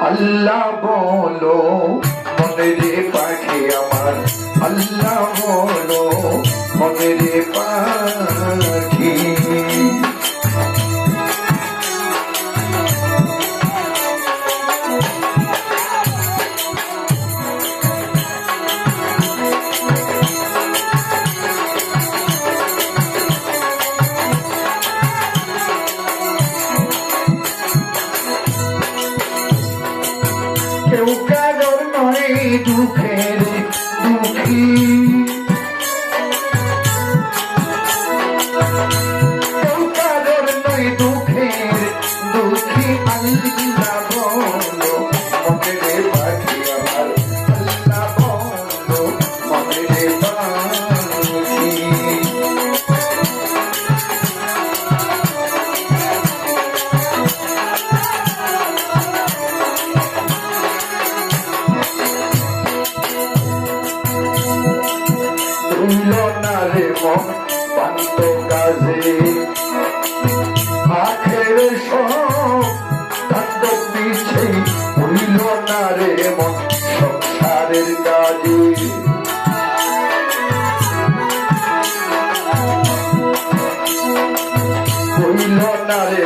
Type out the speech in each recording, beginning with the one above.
আল্লাহ বলো মনে রে পাখি আমার। আল্লাহ বলো মনে রে কেউ কারোর নয় দুঃখের দুঃখী।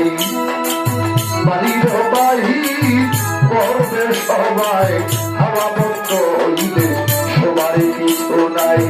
নাই বাড়ির বাহি করবে সবাই হাওয়া বন্ধ হইলে সবারই কিছু নাই।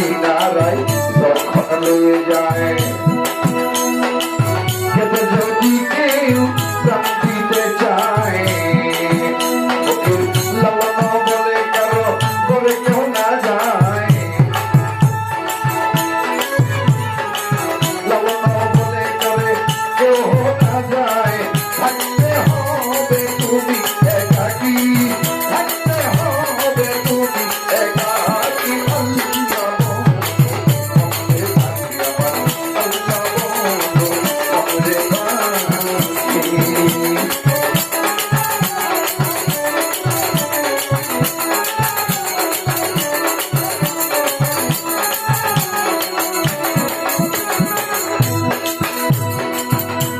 que